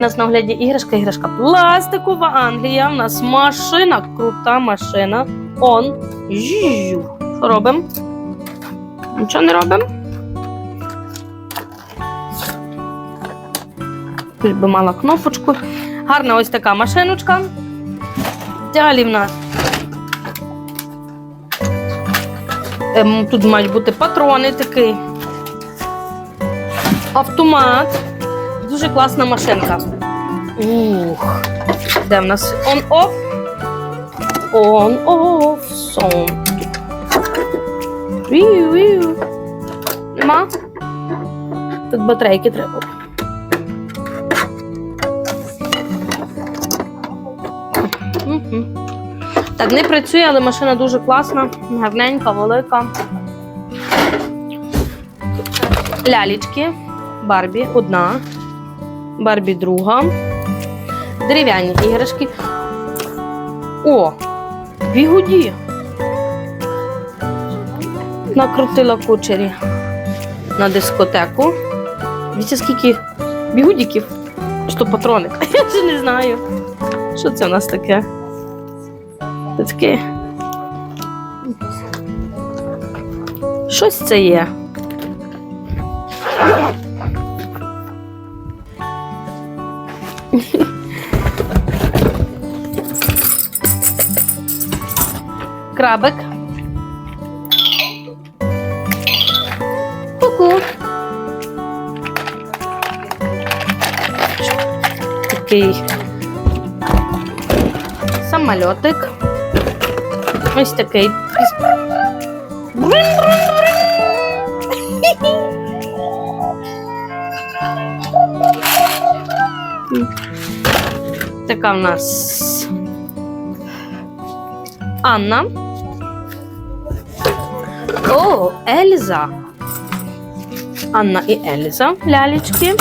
У нас на огляді іграшка, іграшка пластикова Англія. У нас машина, крута машина. Он. Що робимо? Нічого не робимо. Тут би мала кнопочку. Гарна ось така машиночка. Далі в нас. Ем, тут мають бути патрони такий. Автомат. Дуже класна машинка. Ух. Де в нас on-off? On-off. Сон. Вію, вію. Нема? Тут батарейки треба. Так, не працює, але машина дуже класна, гарненька, велика. Лялічки. Барбі одна. Барбі друга. Дерев'яні іграшки. О! Бігуді. Накрутила кучері на дискотеку. Дивіться, скільки бігудіків. Що патроник? Я вже не знаю. Що це у нас таке? Це таке. Щось це є. Крабик. Ку-ку. Такий самольотик. Ось такий. Така в нас Анна. О, Ельза. Анна і Ельза, лялечки.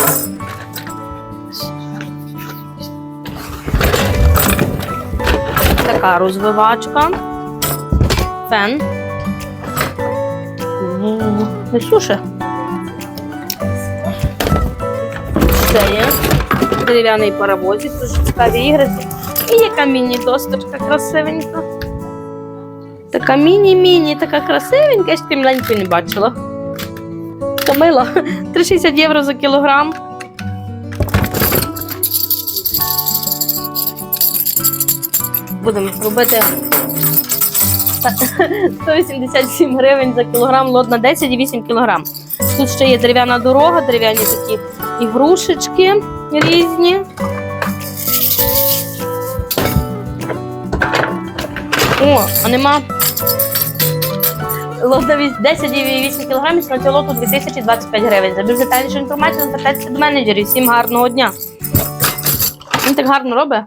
Така розвивачка. Фен. О, Не суше. Це є дерев'яний паровозик, дуже цікаві ігри. І яка міні-досточка красивенька. Така міні-міні, така красивенька, я ще маленької не бачила. Така мила. 3,60 євро за кілограм. Будемо робити 187 гривень за кілограм, лот на 10 і 8 кілограм. Тут ще є дерев'яна дорога, дерев'яні такі ігрушечки різні. О, а нема. Лот на віс- 10 і 8 кілограмів на цього лоту 2025 гривень. За більш детальнішу інформацію звертайтеся до менеджерів. Всім гарного дня. Він так гарно робить.